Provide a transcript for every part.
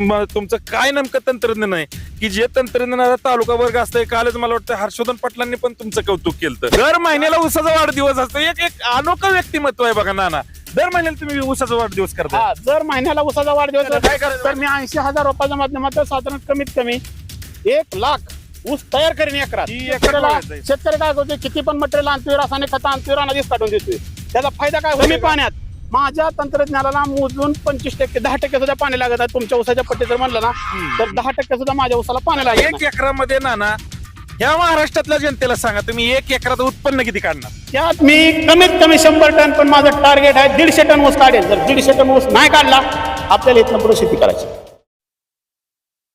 म- तुमचं काय नेमकं तंत्रज्ञान आहे? की जे तंत्रज्ञानाचा तालुका वर्ग असतंय कालच मला वाटतं हर्षवर्धन पाटलांनी पण तुमचं कौतुक केलं दर महिन्याला उसाचा वाढदिवस असतो. एक एक अनोखं व्यक्तिमत्व आहे बघा नाना. दर महिन्याला तुम्ही उसाचा वाढदिवस करता. हा जर महिन्याला उसाचा वाढदिवस काय करायचं? तर मी ऐंशी हजार रुपयाच्या माध्यमातून साधारण कमीत कमी एक लाख ऊस तयार करेन एकरात ही एकरात शेतकऱ्याला वाढायचं आहे. शेतकरी काय करतोय? किती पण मटेरियल आणतोय रासायनिक खत आणतोय रानाधीच काढून देतोय. त्याचा फायदा काय कमी पाण्यात. माझ्या तंत्रज्ञानाला मोजून पंचवीस टक्के दहा टक्के सुद्धा पाणी लागत आहे. तुमच्या उसाच्या पट्टी जर म्हणलं ना तर दहा टक्के सुद्धा माझ्या उसाला पाणी लागत एक. एकरामध्ये नाना ह्या महाराष्ट्रातल्या जनतेला सांगा तुम्ही एक एकरात उत्पन्न किती काढणार? त्यात मी कमीत कमी शंभर टन पण माझं टार्गेट आहे दीडशे टन ऊस काढेल. जर दीडशे टन ऊस नाही काढला आपल्याला इथनं पुढे शेती करायची.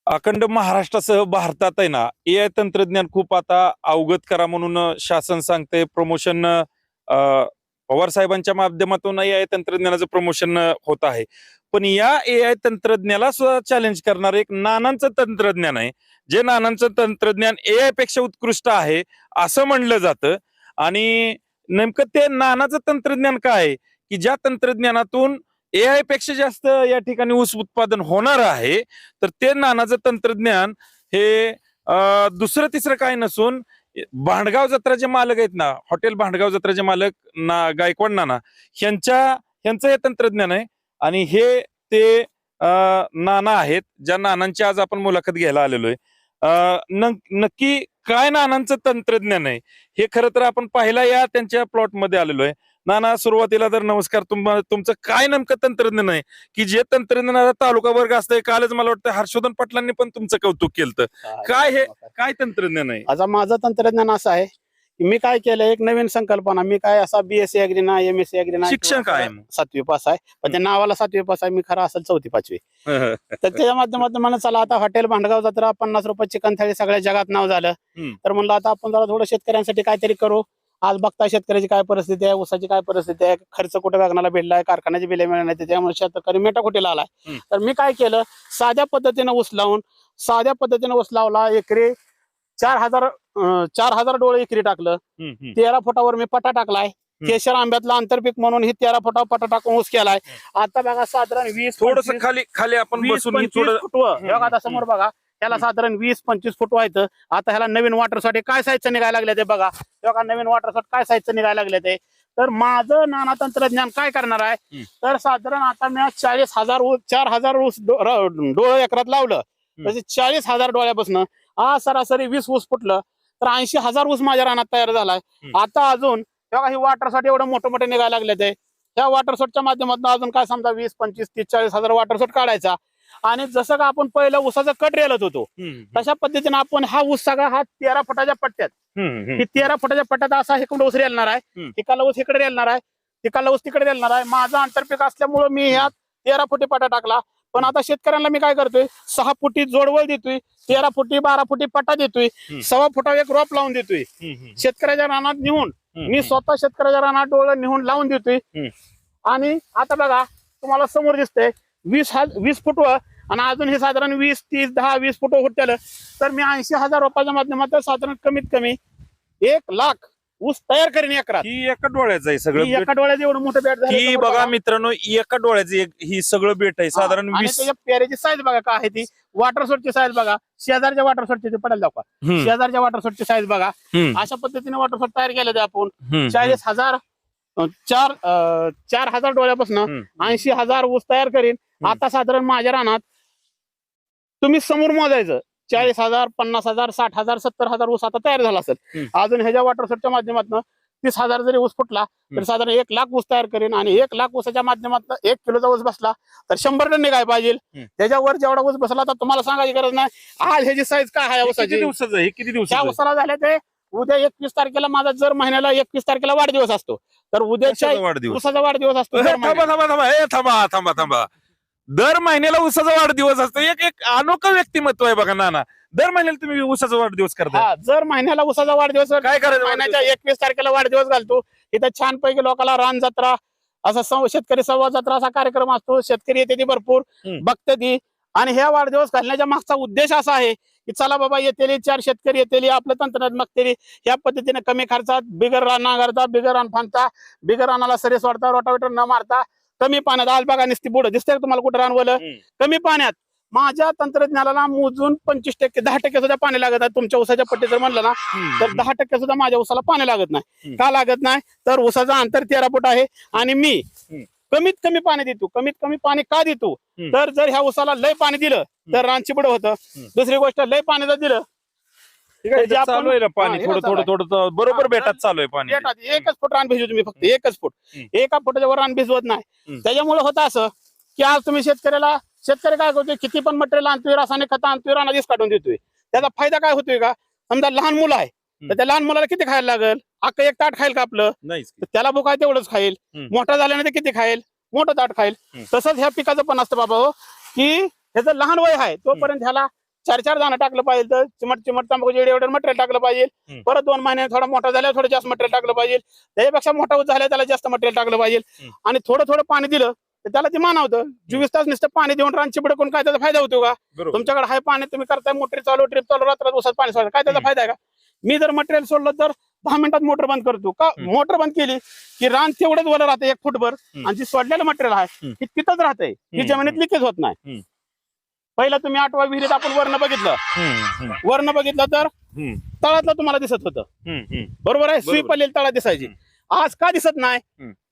अखंड महाराष्ट्रासह भारतात आहे ना ए आय तंत्रज्ञान खूप आता अवगत करा म्हणून शासन सांगते प्रमोशन पवार साहेबांच्या माध्यमातून ए आय तंत्रज्ञानाचं प्रमोशन होत आहे. पण या ए आय तंत्रज्ञानाला सुद्धा चॅलेंज करणार एक नानांचं तंत्रज्ञान आहे. जे नानांचं तंत्रज्ञान ए आयपेक्षा उत्कृष्ट आहे असं म्हणलं जातं. आणि नेमकं ते नानाचं तंत्रज्ञान काय आहे? की ज्या तंत्रज्ञानातून ए आयपेक्षा जास्त या ठिकाणी ऊस उत्पादन होणार आहे तर ते नानाचं तंत्रज्ञान हे दुसरं तिसरं काय नसून भांडगाव जत्राचे मालक आहेत ना हॉटेल भांडगाव जत्राचे मालक ना गायकवाड नाना ह्यांच्या ह्यांचं हे तंत्रज्ञान आहे आणि हे ते नाना आहेत ज्या नानांची आज आपण मुलाखत घ्यायला आलेलो आहे. अं, न- नक्की काय नानांचं तंत्रज्ञान आहे हे खरं तर आपण पाहिला या त्यांच्या प्लॉटमध्ये आलेलो आहे. नाना सुरुवातीला तर नमस्कार तुम तुमचं काय नेमकं तंत्रज्ञान आहे? की जे तंत्रज्ञानाचा तालुका वर्ग असतंय कालच मला वाटतं हर्षवर्धन पाटलांनी पण तुमचं कौतुक केलं काय हे? काय तंत्रज्ञान आहे? आता माझं तंत्रज्ञान असं आहे की मी काय केलं एक नवीन संकल्पना मी काय असा बीएससी अग्री ना एम एस सी अग्री ना शिक्षण काय? सातवी पास आहे पण त्या नावाला सातवी पास आहे मी खरा असेल चौथी पाचवी. तर त्याच्या माध्यमातून म्हणलं चला आता हॉटेल भांडगाव जत्रा पन्नास रुपये चिकन थाळी सगळ्या जगात नाव झालं. तर म्हणलं आता आपण जरा थोडं शेतकऱ्यांसाठी काहीतरी करू. आज बघता शेतकऱ्याची काय परिस्थिती आहे ऊसाची काय परिस्थिती आहे खर्च कुठे वागण्याला भेटलाय कारखान्याची बिले मिळणार नाही त्यामुळे शेतकरी मेटाकुटीला आलाय. हम्म. तर मी काय केलं साध्या पद्धतीनं ऊस लावून साध्या पद्धतीनं ऊस लावला एकरी चार हजार चार हजार डोळे एकरी टाकलं. तेरा फुटावर मी पटा टाकलाय. केशर आंब्यातला आंतरपीक म्हणून ही तेरा फुटावर पटा टाकून ऊस केलाय. आता बघा साधारण वीस थोडस खाली खाली आपण बघा समोर बघा. त्याला साधारण वीस पंचवीस फूट व्हायचं आता ह्याला नवीन वॉटरसाठी काय साईजचं निघायला लागले ते बघा. हे बघा नवीन वॉटरसाठी काय साईजचं निघायला लागले ते. तर माझं नाना तंत्रज्ञान काय करणार आहे. तर साधारण आता मी चाळीस हजार चार हजार ऊस डोळं एकरात लावलं. तसे चाळीस हजार डोळ्यापासून आज सरासरी वीस ऊस फुटलं तर ऐंशी हजार ऊस माझ्या रानात तयार झालाय. आता अजून हे बघा ही वॉटरसाठी एवढं मोठं मोठे निघायला लागले ते. त्या वॉटर शॉटच्या माध्यमातून अजून काय समजा वीस पंचवीस तीस चाळीस हजार वॉटर शॉट काढायचा. आणि जसं का आपण पहिलं ऊसाचं कट रेलत होतो तशा पद्धतीने आपण हा ऊस सगळा हा तेरा फुटाच्या पट्ट्यात. ही तेरा फुटाच्या पट्ट्यात असा इकडे ऊस रेलणार आहे. तिकडला ऊस इकडे रेलणार आहे तिकडला ऊस तिकडे रेलणार आहे माझा आंतरपीक असल्यामुळे मी ह्या तेरा फुटी पट्टा टाकला पण आता शेतकऱ्यांना मी काय करतोय सहा फुटी जोडवळ देतोय तेरा फुटी बारा फुटी पट्टा देतोय. सव्वा फुटावर एक रोप लावून देतोय. शेतकऱ्याच्या रानात नेऊन मी स्वतः शेतकऱ्याच्या रानात डोळं नेऊन लावून देतोय. आणि आता बघा तुम्हाला समोर दिसतंय वीस हा वीस फुटवं आणि अजून हे साधारण वीस तीस दहा वीस फुट होत्याला तर मी ऐंशी हजार रुपयाच्या माध्यमातून साधारण कमीत कमी एक लाख ऊस तयार करेन एकरात. ही एका डोळ्याचं आहे सगळं ही एका डोळ्यात एवढं मोठं बॅट ही बघा मित्रांनो एका डोळ्याचं एक ही सगळं बेट आहे. साधारण वीस पेऱ्याची साईज बघा काय आहे ती. वॉटर सोडची साईज बघा. शेजारच्या वॉटर सोडची पडेल दाखवा. हम्म, शेजारच्या वॉटर सोडची साईज बघा. हम्म, अशा पद्धतीने वॉटर सोड तयार केले ते आपण. हम्म, चाळीस हजार अं, चार अं, चार हजार डोळ्यापासून हम्म. ऐंशी हजार ऊस तयार करीन. आता साधारण माझ्या रानात तुम्ही समोर मोजायचं चाळीस हजार पन्नास हजार साठ हजार सत्तर हजार ऊस आता तयार झाला असेल. अजून ह्याच्या वॉटर सोडच्या माध्यमातून तीस हजार जरी ऊस फुटला तर. साधारण एक लाख ऊस तयार करेन आणि एक लाख ऊसाच्या माध्यमातून एक किलोचा ऊस बसला तर शंभर टन निघाय पाहिजे. त्याच्यावर जेवढा ऊस बसला तर तुम्हाला सांगायची गरज नाही आज ह्याची साईज काय आहे किती ऊसाची दिवसाचं? हे किती त्या दिवसाचं आहे? उसाला झाले ते उद्या एकवीस तारखेला माझा जर महिन्याला एकवीस तारखेला वाढदिवस असतो तर उद्याच्या कशाचा वाढदिवस असतो थांबा. थांबा थांबा थांबा थांबा दर महिन्याला उसाचा वाढदिवस असतो. एक एक अनोखं व्यक्तिमत्व आहे बघा नाना. दर महिन्याला तुम्ही उसाचा वाढदिवस करता. हा जर महिन्याला उसाचा वाढदिवस काय करायचं महिन्याच्या एकवीस तारखेला वाढदिवस घालतो. इथं छानपैकी लोकांना रान जत्रा असा सं- शेतकरी संवाद जत्रा असा कार्यक्रम असतो. शेतकरी येते ती भरपूर हम्म. बघते ती. आणि ह्या वाढदिवस घालण्याच्या मागचा उद्देश असा आहे की चला बाबा येतेली चार शेतकरी येतेली आपलं तंत्रज्ञान बघतेली. या पद्धतीने कमी खर्चात बिगर रान नांगरता बिगर रान फांदता बिगर रानाला सरी सोडता रोटावेटर न मारता कमी पाण्यात आज बघा निसती बुड दिसतंय का तुम्हाला कुठं रान वलं हम्म. कमी पाण्यात माझ्या तंत्रज्ञानाला मोजून पंचवीस टक्के दहा टक्के सुद्धा पाणी लागत आहे तुमच्या उसाच्या पट्टी जर म्हणलं ना तर दहा टक्के सुद्धा माझ्या उसाला पाणी लागत नाही. का लागत नाही तर उसाचं अंतर तेरा फूट आहे आणि मी. कमीत कमी पाणी देतो कमीत कमी पाणी का देतो. तर जर ह्या उसाला लय पाणी दिलं तर रानची पुढे होतं. दुसरी गोष्ट लय पाणी जर दिलं ठीक आहे, तर जे आपण- चालू आहे ना हा, पाणी हे थोडं चालू थोडं आहे. थोडं बरोबर हा, बेटात चालू आहे पाणी एकच फूट रान भिजवतो मी फक्त एकच फूट हम्म. एका फुटाच्या वर रान भिजवत नाही हम्म. त्याच्यामुळे होतं असं की आज तुम्ही शेतकऱ्याला शेतकरी काय करतोय किती पण मटेरियल आणतोय रासायनिक खत आणतोय रानाधीच काढून देतोय त्याचा फायदा काय होतोय का समजा लहान मुलं आहे तर त्या लहान मुलाला किती खायला लागेल अख्खं एक ताट खाईल का आपलं नाहीच की. तर त्याला भूक आहे तेवढंच खाईल हम्म. मोठा झाल्यानंतर किती खाईल मोठं ताट खाईल हम्म. तसंच ह्या पिकाचं पण असतं बाबा हो की ह्याचं लहान वय आहे तोपर्यंत ह्याला चार चार दाणं टाकलं पाहिजे तर चिमट चिमट तंबाखू एवढं एवढं मटेरियल टाकलं पाहिजे. परत दोन महिने थोडा मोठा झाल्यावर थोडं जास्त मटेरियल टाकलं पाहिजे त्याच्यापेक्षा मोठा झाल्या त्याला जास्त मटेरियल टाकलं पाहिजे. आणि थोडं थोडं पाणी दिलं तर त्याला ते मानवतं चोवीस तास नुसतं पाणी देऊन रान चिपड कोण काय त्याचा फायदा होतो का तुमच्याकडे हाय पाणी तुम्ही करताय मोटर चालू ट्रिप चालू रात्रात उसात पाणी सोडा काय त्याचा. फायदा आहे का मी जर मटेरियल सोडलं तर दहा मिनिटात मोटर बंद करतो का. मोटर बंद केली की रान तेवढंच ओलं राहतं एक फुटभर. आणि जी सोडलेलं मटेरियल आहे. ती तिथंच राहतंय ती हम्म. जमिनीत लिकेज होत नाही. पहिला तुम्ही आठवा विहिरीत आपण वर्ण बघितलं. वर्ण बघितलं तर तळातलं तुम्हाला दिसत होतं. बरोबर आहे. सुई पडलेली तळात दिसायची. आज का दिसत नाही.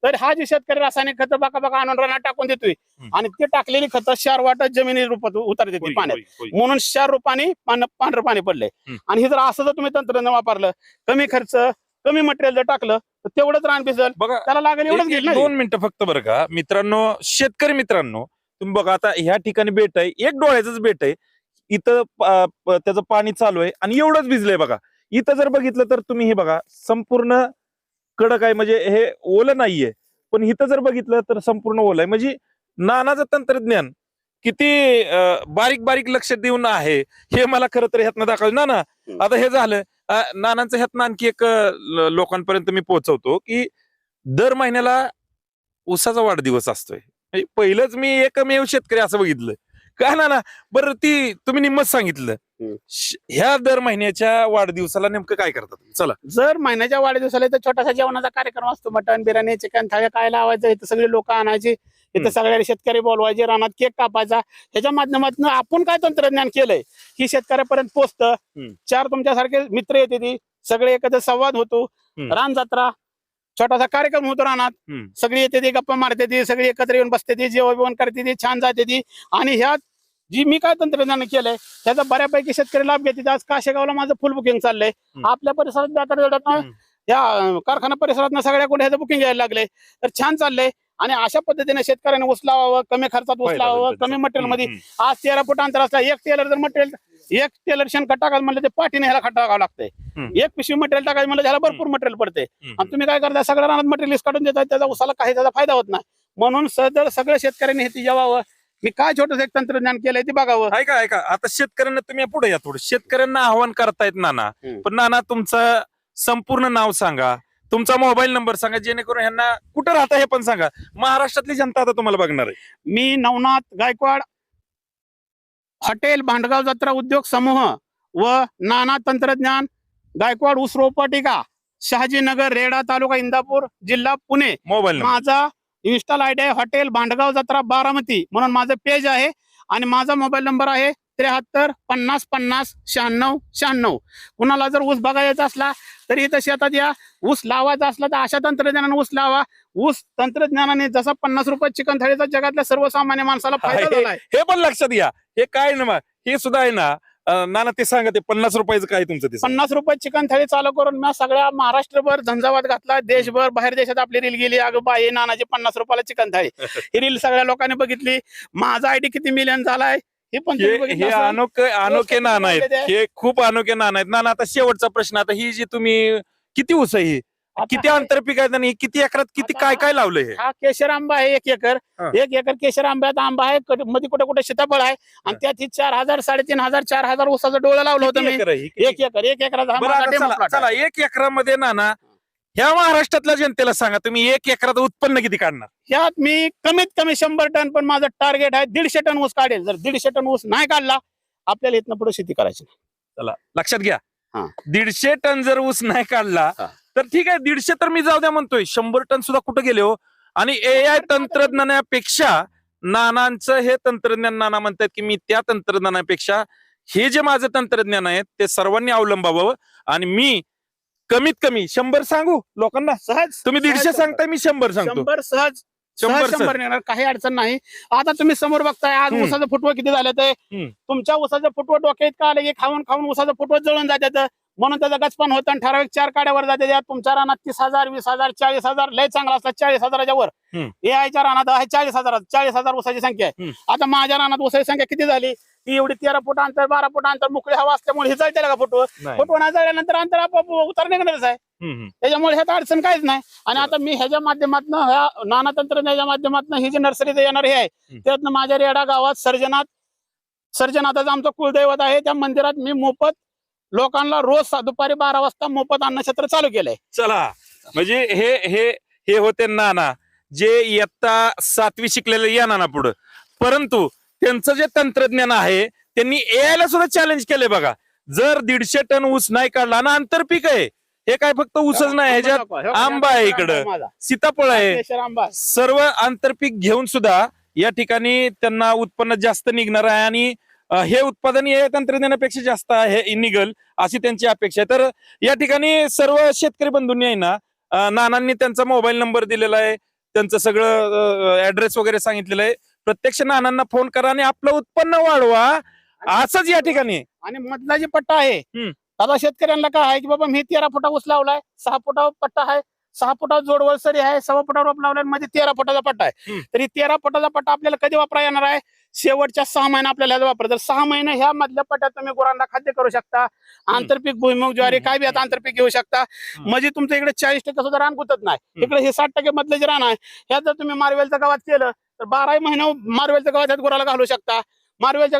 तर हा जे शेतकरी रासायनिक खत बाका बाका आणून रानात टाकून देतोय. आणि ते टाकलेली खत क्षार वाटत जमिनी रूपात उतार देते पाण्यात. म्हणून क्षार रूपाने पान- पांढरं पाणी पडलंय. आणि हे जर असं जर तुम्ही तंत्रज्ञान वापरलं कमी खर्च कमी मटेरियल जर टाकलं तर तेवढंच रान भिजल. बघा त्याला लागेल एवढंच दोन मिनिटं फक्त बरं का. मित्रांनो शेतकरी मित्रांनो तुम्ही बघा आता ह्या ठिकाणी बेट आहे एक डोळ्याच बेट आहे. इथं त्याचं पाणी चालू आहे आणि एवढंच भिजलंय बघा. इथं जर बघितलं तर तुम्ही हे बघा संपूर्ण कडक आहे म्हणजे हे ओलं नाहीये. पण इथं जर बघितलं तर संपूर्ण ओलं आहे. म्हणजे नानाचं तंत्रज्ञान किती बारीक बारीक लक्ष देऊन आहे हे मला खरं तर ह्यातनं दाखवलं. ना ना. आता हे झालं नानांचं ह्यातनं आणखी एक लोकांपर्यंत मी पोहोचवतो की दर महिन्याला उसाचा वाढदिवस असतोय. म्हणजे पहिलंच मी एकमेव शेतकरी असं बघितलं का ना ना बरं ती तुम्ही निम्मच सांगितलं. श- ह्या दर महिन्याच्या वाढदिवसाला नेमकं काय करतात? चला जर महिन्याच्या वाढदिवसाला इथं छोटासा जेवणाचा कार्यक्रम असतो मटण बिर्याणी चिकन थाळ्या काय लावायचं इथं सगळे लोक आणायचे इथं हम्म. सगळे शेतकरी बोलवायचे रानात केक कापायचा ह्याच्या माध्यमातून आपण काय तंत्रज्ञान केलंय ही शेतकऱ्यापर्यंत पोचतं हम्म. चार तुमच्यासारखे मित्र येते ती सगळे एकत्र संवाद होतो हम्म. रान जत्रा छोटासा कार्यक्रम होतो हम्म. सगळी येते ती गप्पा मारते ती सगळी एकत्र येऊन बसते ती जेवण बिवण करते ती छान जाते ती आणि ह्यात जी मी काय तंत्रज्ञान केलंय त्याचा बऱ्यापैकी शेतकरी लाभ घेते आज काशेगावला माझं फुल बुकिंग चाललंय हम्म. आपल्या परिसरात हम्म. या कारखाना परिसरात सगळ्या कोणी ह्याचं बुकिंग घ्यायला लागले तर छान चाललंय आणि अशा पद्धतीने शेतकऱ्याने ऊस लावावं कमी खर्चात ऊस लावावं कमी. मटेरियलमध्ये. आज तेरा फूट अंतर असला एक टेलर जर मटेरियल एक टेलर शेण खट टाकायचं म्हणलं ते पाठीने ह्याला खट टाकावं लागतंय. एक पिशवी मटेरियल टाकायचं म्हणलं त्याला भरपूर मटेरियल पडते आणि तुम्ही काय करता सगळ्या रानात मटेरियल काढून देतात त्याचा उसाला काही त्याचा फायदा होत नाही. म्हणून सदर सगळ्या शेतकऱ्यांनी हे जेवावं. मी काय छोटस एक तंत्रज्ञान केलंय ते बघावं. ऐका ऐका. आता शेतकऱ्यांना तुम्ही पुढे या थोडं. शेतकऱ्यांना आव्हान करतायत नाना. पण नाना तुमचं संपूर्ण नाव सांगा. तुमचा मोबाईल नंबर सांगा जेणेकरून ह्यांना कुठं राहता हे पण सांगा. महाराष्ट्रातली जनता आता तुम्हाला बघणार आहे. मी नवनाथ गायकवाड हॉटेल भांडगाव जत्रा उद्योग समूह व नाना तंत्रज्ञान गायकवाड ऊस रोपवाटिका शहाजीनगर रेडा तालुका इंदापूर जिल्हा पुणे. Mobile number. माझा इन्स्टॉल आय डी आहे हॉटेल भांडगाव जत्रा बारामती म्हणून माझं पेज आहे आणि माझा मोबाईल नंबर आहे त्र्याहत्तर पन्नास पन्नास शहाण्णव शहाण्णव. कुणाला जर ऊस बघायचा असला तरी इथं शेतात या. ऊस लावायचा असला तर अशा तंत्रज्ञानाने ऊस लावा. ऊस तंत्रज्ञानाने जसा पन्नास रुपये चिकन थाळीचा जगातल्या सर्वसामान्य माणसाला फायदा. झालाय. हे पण लक्षात घ्या. हे काय ना हे सुद्धा आहे ना नाना ते सांगा ते पन्नास रुपयाचं काय तुमचं ते. पन्नास रुपये चिकन थाळी चालू करून मी सगळ्या महाराष्ट्रभर झंझावात घातला देशभर बाहेर देशात आपली रील गेली. अगं बाई नानाची पन्नास रुपयाला चिकन थाळी. ही रील सगळ्या लोकांनी बघितली. माझा आयडी किती मिलियन झालाय? हे पण हे. अनोखे अनोखे नाना आहेत. हे खूप अनोखे नाना आहेत. नाना आता शेवटचा प्रश्न. आता ही जी तुम्ही किती ऊस आहे ही किती अंतर पिकायचं आणि किती एकरात किती काय काय लावलंय हे हा केशर आंबा आहे एक एकर हा. एक एकर केशर आंब्यात आंबा आहे कट- मध्ये कुठे कुठे सीताफळ आहे आणि त्यात ही चार हजार साडेतीन हजार चार हजार ऊसाचं डोळं लावलं होतं किती मी एकर आहे ही? किती- एक एकर एक एकराचा हा बरं माझा आता demo चला plot आहे. चला एक एकरामध्ये नाना ह्या महाराष्ट्रातल्या जनतेला सांगा तुम्ही एक एकरात उत्पन्न किती काढणार यात मी कमीत कमी शंभर टन पण माझं टार्गेट आहे दीडशे टन ऊस काढेल जर दीडशे टन ऊस नाही काढला आपल्याला इथनं पुढे शेती करायची नाही. चला लक्षात घ्या. दीडशे टन जर ऊस नाही काढला. तर ठीक आहे दीडशे तर मी जाऊ द्या म्हणतोय. शंभर टन सुद्धा कुठे गेले हो? आणि ए आय तंत्रज्ञानापेक्षा नानांचं हे तंत्रज्ञान नाना म्हणतात की मी त्या तंत्रज्ञानापेक्षा हे जे माझं तंत्रज्ञान आहे ते सर्वांनी अवलंबावं आणि मी कमीत कमी शंभर सांगू लोकांना? सहज तुम्ही दीडशे सांगताय मी शंभर सांगतो. शंभर सहज. शंभर सर. शंभर येणार काही अडचण नाही आता तुम्ही समोर बघताय आज हम्म. उसाचं फुटवं किती झालं ते हम्म. तुमच्या उसाचं फुटवं डोक्यात का आलं की खाऊन खाऊन उसाचं फुटवं जळून जातात म्हणून त्याचं गचपण होतं आणि ठराविक चार काड्यावर जाते त्यात तुमच्या रानात तीस हजार वीस हजार चाळीस हजार लय चांगला असतात चाळीस हजाराच्या वर हम्म. ए आयच्या रानात आहे चाळीस हजार चाळीस हजार उसाची संख्या आहे हम्म. आता माझ्या रानात उसाची संख्या किती झाली ती एवढी तेरा फूट अंतर बारा फूट अंतर मोकळी हवा असल्यामुळे हे जळते का फुटवं नाही. फुटवं नाही जळल्यानंतर अंतर आपोआप उतार निघणारच आहे. त्याच्यामुळे ह्यात अडचण काहीच नाही. आणि आता मी ह्याच्या माध्यमातून ह्या नाना तंत्रज्ञानाच्या माध्यमातून ही जी नर्सरी येणार हे आहे त्यातनं माझ्या रेडा गावात सर्जनाथ सर्जनाथाचं आमचं कुलदैवत आहे. त्या मंदिरात मी मोफत लोकांना रोज दुपारी बारा वाजता मोफत अन्नछत्र चालू केलंय. चला म्हणजे हे हे हे होते नाना. जे इयत्ता सातवी शिकलेले या नाना पुढं. परंतु त्यांचं जे तंत्रज्ञान आहे त्यांनी AI ला सुद्धा चॅलेंज केलंय बघा. जर दीडशे टन ऊस नाही काढला ना आंतरपीक आहे. हे काय फक्त ऊसच नाही ह्याच्यात आंबा आहे इकडं. सीताफळ आहे. सर्व आंतरपीक घेऊन सुद्धा या ठिकाणी त्यांना उत्पन्न जास्त निघणार आहे आणि हे उत्पादन या तंत्रज्ञानापेक्षा जास्त आहे निघल अशी त्यांची अपेक्षा आहे तर या ठिकाणी सर्व शेतकरी बंधूंनी आहे ना नानांनी त्यांचा मोबाईल नंबर दिलेला आहे त्यांचं सगळं ऍड्रेस वगैरे सांगितलेलं आहे प्रत्यक्ष नानांना फोन करा आणि आपलं उत्पन्न वाढवा असंच या ठिकाणी. आणि मधला जे पट्टा आहे. आता शेतकऱ्यांना काय आहे की बाबा मी तेरा फुटा ऊस लावलाय सहा फुटा पट्टा आहे सहा फुटावर जोडवळ सरी आहे सव्वा फुटावर रोप लावलायमध्ये तेरा फुटाचा पट्टा आहे. तरी तेरा फुटाचा पट्टा आपल्याला कधी वापरा येणार आहे? शेवटच्या सहा महिने आपल्याला वापर. तर सहा महिने ह्या मधल्या पट्ट्यात तुम्ही गुरांना खाद्य करू शकता. आंतरपीक भुईमुग ज्वारी. काय बी आता आंतरपीक घेऊ शकता. म्हणजे तुमच्या इकडे चाळीस टक्के सुद्धा रान गुतत नाही. इकडे हे साठ टक्के मधलं जे रान आहे ह्यात जर तुम्ही मारवेलचं गावात केलं तर बाराही महिने मारवेलचं गावात गुराला घालू शकता. मारवेलच्या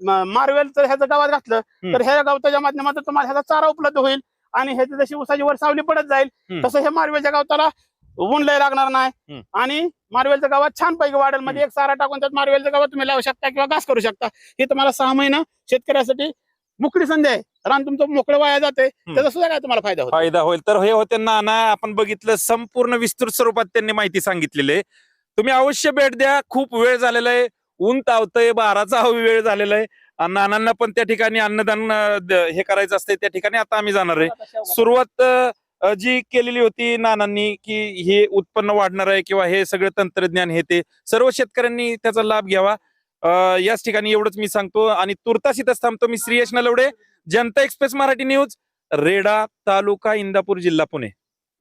म- मारवेलचं ह्याचं गावात घातलं तर ह्या गावताच्या माध्यमातून तुम्हाला ह्याचा चारा उपलब्ध होईल. आणि ह्याची जशी उसाची वर सावली पडत जाईल. तसं हे मारवेलच्या गावताला ऊन लय लागणार नाही. आणि मारवेलच्या गावात छान पैकी वाढेल. म्हणजे एक सारा टाकून त्यात मारवेलच्या गावात तुम्ही लावू शकता किंवा घास करू शकता. हे तुम्हाला सहा महिना शेतकऱ्यासाठी मोकळी संधी आहे. रान तुमचं मोकळं वाया जाते. त्याचा सुद्धा काय तुम्हाला फायदा होतो? फायदा होईल. तर हे होते नाना आपण बघितलं संपूर्ण विस्तृत स्वरूपात त्यांनी माहिती सांगितलेली आहे. तुम्ही अवश्य भेट द्या. खूप वेळ झालेला आहे. ऊन तावतंय बाराचा वेळ झालेला आहे. आणि नानांना पण त्या ठिकाणी अन्नदान हे करायचं असते त्या ठिकाणी आता आम्ही जाणार आहे. सुरुवात जी केलेली होती नानांनी की हे उत्पन्न वाढणार आहे किंवा हे सगळं तंत्रज्ञान हे ते सर्व शेतकऱ्यांनी त्याचा लाभ घ्यावा. याच ठिकाणी एवढंच मी सांगतो. आणि तुर्तास इथंच थांबतो मी श्रीयश नलवडे जनता एक्सप्रेस मराठी न्यूज रेडा तालुका इंदापूर जिल्हा पुणे.